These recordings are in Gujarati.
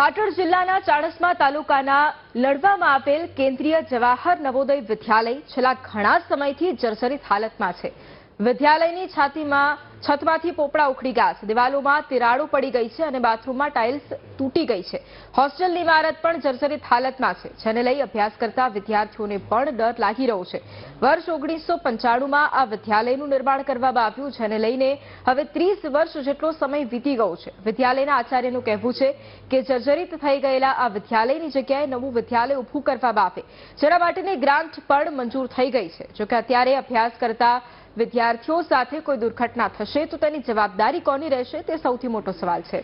પાટણ જિલ્લાના ચાણસ્મા તાલુકાના લડવામાં આપેલ કેન્દ્રીય જવાહર નવોદય વિદ્યાલય છેલ્લા ઘણા સમયથી જર્જરિત હાલતમાં છે. વિદ્યાલયની છાતીમાં છતમાંથી પોપડા ઉખડી ગયા છે. દિવાલોમાં તિરાડો પડી ગઈ છે અને બાથરૂમમાં ટાઇલ્સ તૂટી ગઈ છે. હોસ્ટેલની ઇમારત પણ જર્જરિત હાલતમાં છે, જેને લઈ અભ્યાસ કરતા વિદ્યાર્થીઓને પણ ડર લાગી રહ્યો છે. વર્ષ ઓગણીસો પંચાણુંમાં આ વિદ્યાલયનું નિર્માણ કરવામાં આવ્યું, જેને લઈને હવે ત્રીસ વર્ષ જેટલો સમય વીતી ગયો છે. વિદ્યાલયના આચાર્યનું કહેવું છે કે જર્જરિત થઈ ગયેલા આ વિદ્યાલયની જગ્યાએ નવું વિદ્યાલય ઊભું કરવામાં આવે. જેના માટેની ગ્રાન્ટ પણ મંજૂર થઈ ગઈ છે. જોકે અત્યારે અભ્યાસ કરતા વિદ્યાર્થીઓ સાથે કોઈ દુર્ઘટના થશે તો તેની જવાબદારી કોની રહેશે તે સૌથી મોટો સવાલ છે.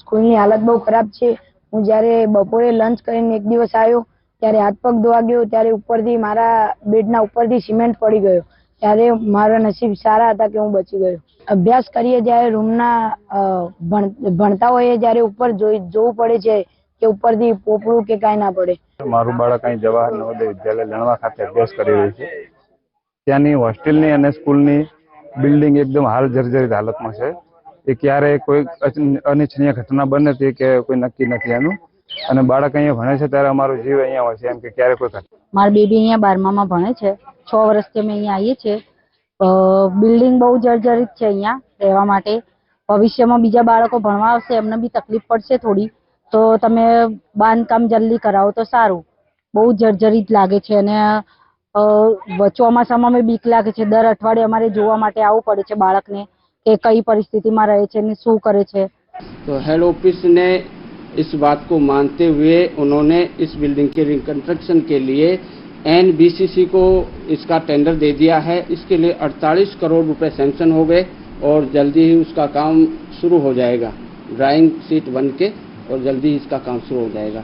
સ્કૂલની હાલત બહુ ખરાબ છે. હું જ્યારે બપોરે લંચ કરીને એક દિવસ આવ્યો ત્યારે હાથ પગ ધોવા ગયો ત્યારે ઉપરથી મારા બેડના ઉપરથી સિમેન્ટ પડી ગયો. ત્યારે મારા નસીબ સારા હતા કે હું બચી ગયો. અભ્યાસ કરીએ જ્યારે રૂમના ભણતા હોઈએ જ્યારે ઉપર જોઈ જોવું પડે છે કે ઉપરથી પોપડું કે કાંઈ ના પડે. મારું બાળક અહીં જવાહર નવોદય વિદ્યાલય લણવા ખાતે અભ્યાસ કરી રહ્યું છે. ત્યાંની હોસ્ટેલની અને સ્કૂલની બિલ્ડિંગ એકદમ હાલ જર્જરિત હાલતમાં છે. એ ક્યારે કોઈ અનિચ્છનીય ઘટના બને તે કે કોઈ નક્કી નથી એનું. અને બાળક અહીંયા ભણે છે ત્યારે અમારો જીવ અહીંયા હોય છે, એમ કે ક્યારે કોઈ મારા બેબી અહીંયા બારમામાં ભણે છે. છ વર્ષથી અમે અહીંયા આવીએ છીએ. બિલ્ડિંગ બહુ જર્જરિત છે અહીંયા રહેવા માટે. ભવિષ્યમાં બીજા બાળકો ભણવા આવશે એમને બી તકલીફ પડશે થોડી. તો તમે બાંધકામ જલ્દી કરાવો તો સારું. બહુ જર્જરિત લાગે છે અને ચોમાસામાં અમે બીક લાગે છે દર અઠવાડિયે અમારે જોવા માટે આવવું પડે છે બાળકને કે કઈ પરિસ્થિતિમાં રહે છે ને શું કરે છે तो हेड ऑफिस ने इस बात को मानते हुए उन्होंने इस बिल्डिंग के रिकंस्ट्रक्शन के लिए एनबीसीसी को इसका टेंडर दे दिया है इसके लिए 48 करोड़ रुपए सैंक्शन हो गए और जल्दी ही उसका काम शुरू हो जाएगा ड्राइंग सीट बन के और जल्दी ही इसका काम शुरू हो जाएगा